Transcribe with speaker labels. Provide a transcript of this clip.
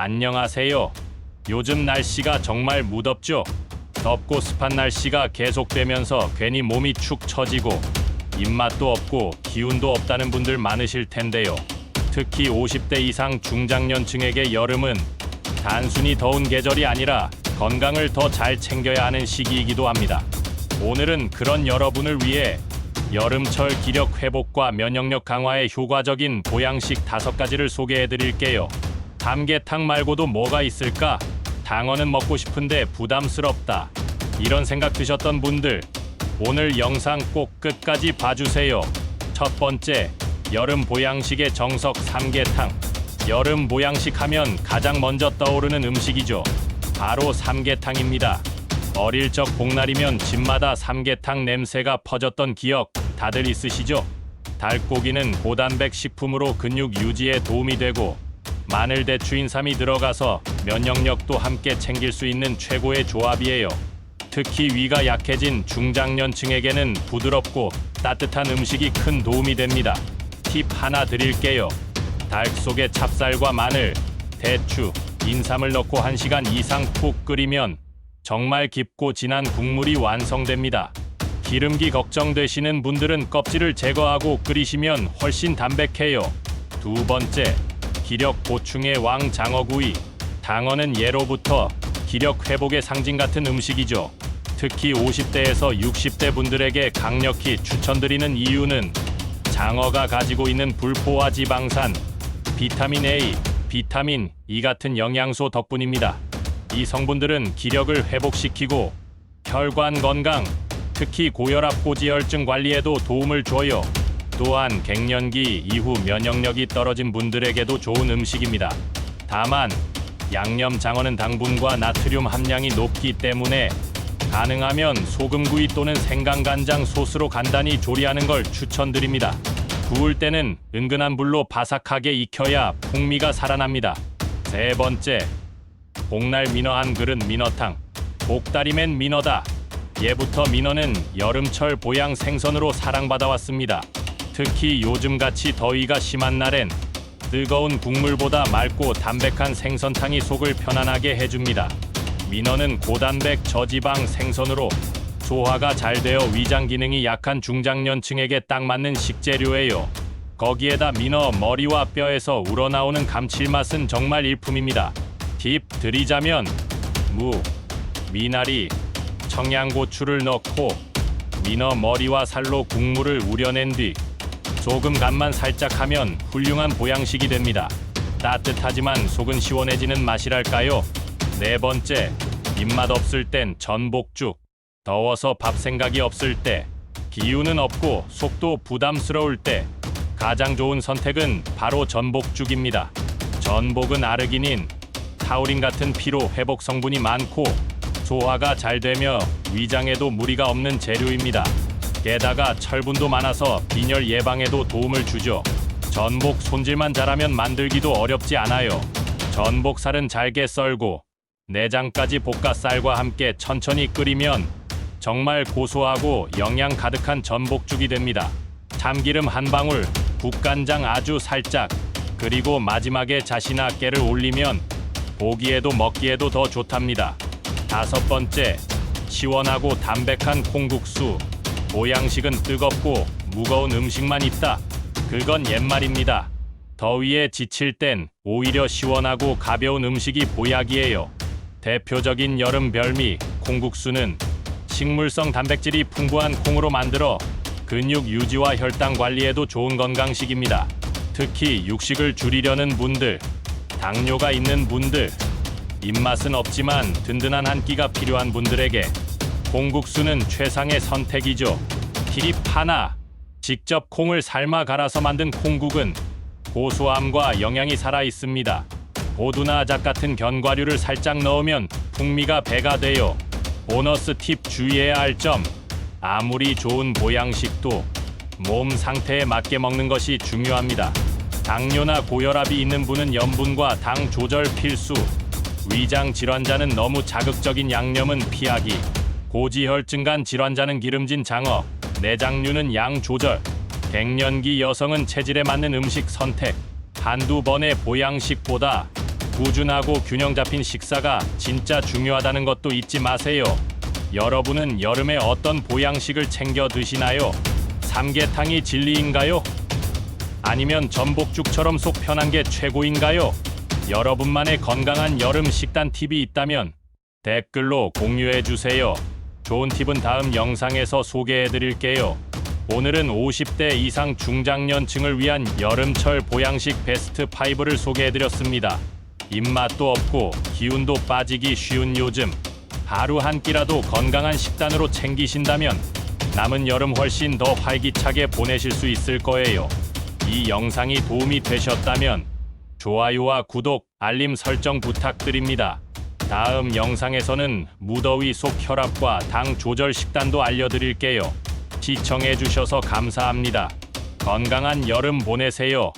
Speaker 1: 안녕하세요. 요즘 날씨가 정말 무덥죠? 덥고 습한 날씨가 계속되면서 괜히 몸이 축 처지고 입맛도 없고 기운도 없다는 분들 많으실 텐데요. 특히 50대 이상 중장년층에게 여름은 단순히 더운 계절이 아니라 건강을 더 잘 챙겨야 하는 시기이기도 합니다. 오늘은 그런 여러분을 위해 여름철 기력 회복과 면역력 강화에 효과적인 보양식 다섯 가지를 소개해 드릴게요. 담계탕 말고도 뭐가 있을까? 당어는 먹고 싶은데 부담스럽다. 이런 생각 드셨던 분들, 오늘 영상 꼭 끝까지 봐주세요. 첫 번째, 여름 보양식의 정석 삼계탕. 여름 보양식 하면 가장 먼저 떠오르는 음식이죠. 바로 삼계탕입니다. 어릴 적 복날이면 집마다 삼계탕 냄새가 퍼졌던 기억 다들 있으시죠? 닭고기는 고단백 식품으로 근육 유지에 도움이 되고 마늘 대추 인삼이 들어가서 면역력도 함께 챙길 수 있는 최고의 조합이에요. 특히 위가 약해진 중장년층에게는 부드럽고 따뜻한 음식이 큰 도움이 됩니다. 팁 하나 드릴게요. 닭 속에 찹쌀과 마늘, 대추, 인삼을 넣고 1시간 이상 푹 끓이면 정말 깊고 진한 국물이 완성됩니다. 기름기 걱정되시는 분들은 껍질을 제거하고 끓이시면 훨씬 담백해요. 두 번째, 기력 보충의 왕 장어구이. 당어는 예로부터 기력 회복의 상징 같은 음식이죠. 특히 50대에서 60대 분들에게 강력히 추천드리는 이유는 장어가 가지고 있는 불포화 지방산, 비타민 A, 비타민 E 같은 영양소 덕분입니다. 이 성분들은 기력을 회복시키고 혈관 건강, 특히 고혈압 고지혈증 관리에도 도움을 줘요. 또한 갱년기 이후 면역력이 떨어진 분들에게도 좋은 음식입니다. 다만 양념 장어는 당분과 나트륨 함량이 높기 때문에 가능하면 소금구이 또는 생강간장 소스로 간단히 조리하는 걸 추천드립니다. 구울 때는 은근한 불로 바삭하게 익혀야 풍미가 살아납니다. 세 번째, 복날 민어 한 그릇 민어탕. 복다리맨 민어다. 예부터 민어는 여름철 보양 생선으로 사랑받아왔습니다. 특히 요즘같이 더위가 심한 날엔 뜨거운 국물보다 맑고 담백한 생선탕이 속을 편안하게 해줍니다. 민어는 고단백 저지방 생선으로 소화가 잘 되어 위장 기능이 약한 중장년층에게 딱 맞는 식재료예요. 거기에다 민어 머리와 뼈에서 우러나오는 감칠맛은 정말 일품입니다. 팁 드리자면 무, 미나리, 청양고추를 넣고 민어 머리와 살로 국물을 우려낸 뒤 소금 간만 살짝 하면 훌륭한 보양식이 됩니다. 따뜻하지만 속은 시원해지는 맛이랄까요? 네 번째, 입맛 없을 땐 전복죽. 더워서 밥 생각이 없을 때, 기운은 없고 속도 부담스러울 때 가장 좋은 선택은 바로 전복죽입니다. 전복은 아르기닌, 타우린 같은 피로 회복 성분이 많고 소화가 잘 되며 위장에도 무리가 없는 재료입니다. 게다가 철분도 많아서 빈혈 예방에도 도움을 주죠. 전복 손질만 잘하면 만들기도 어렵지 않아요. 전복살은 잘게 썰고 내장까지 볶아 쌀과 함께 천천히 끓이면 정말 고소하고 영양 가득한 전복죽이 됩니다. 참기름 한 방울, 국간장 아주 살짝, 그리고 마지막에 자시나 깨를 올리면 보기에도 먹기에도 더 좋답니다. 다섯 번째, 시원하고 담백한 콩국수. 보양식은 뜨겁고 무거운 음식만 있다. 그건 옛말입니다. 더위에 지칠 땐 오히려 시원하고 가벼운 음식이 보약이에요. 대표적인 여름 별미 콩국수는 식물성 단백질이 풍부한 콩으로 만들어 근육 유지와 혈당 관리에도 좋은 건강식입니다. 특히 육식을 줄이려는 분들, 당뇨가 있는 분들, 입맛은 없지만 든든한 한 끼가 필요한 분들에게 콩국수는 최상의 선택이죠. 팁 하나. 직접 콩을 삶아 갈아서 만든 콩국은 고소함과 영양이 살아 있습니다. 보두나 잣 같은 견과류를 살짝 넣으면 풍미가 배가 돼요. 보너스 팁 주의해야 할 점. 아무리 좋은 보양식도 몸 상태에 맞게 먹는 것이 중요합니다. 당뇨나 고혈압이 있는 분은 염분과 당 조절 필수. 위장 질환자는 너무 자극적인 양념은 피하기. 고지혈증 간 질환자는 기름진 장어, 내장류는 양 조절. 갱년기 여성은 체질에 맞는 음식 선택. 한두 번의 보양식보다 꾸준하고 균형 잡힌 식사가 진짜 중요하다는 것도 잊지 마세요. 여러분은 여름에 어떤 보양식을 챙겨 드시나요? 삼계탕이 진리인가요? 아니면 전복죽처럼 속 편한 게 최고인가요? 여러분만의 건강한 여름 식단 팁이 있다면 댓글로 공유해 주세요. 좋은 팁은 다음 영상에서 소개해 드릴게요. 오늘은 50대 이상 중장년층을 위한 여름철 보양식 베스트 5를 소개해 드렸습니다. 입맛도 없고 기운도 빠지기 쉬운 요즘 하루 한 끼라도 건강한 식단으로 챙기신다면 남은 여름 훨씬 더 활기차게 보내실 수 있을 거예요. 이 영상이 도움이 되셨다면 좋아요와 구독, 알림 설정 부탁드립니다. 다음 영상에서는 무더위 속 혈압과 당 조절 식단도 알려드릴게요. 시청해주셔서 감사합니다. 건강한 여름 보내세요.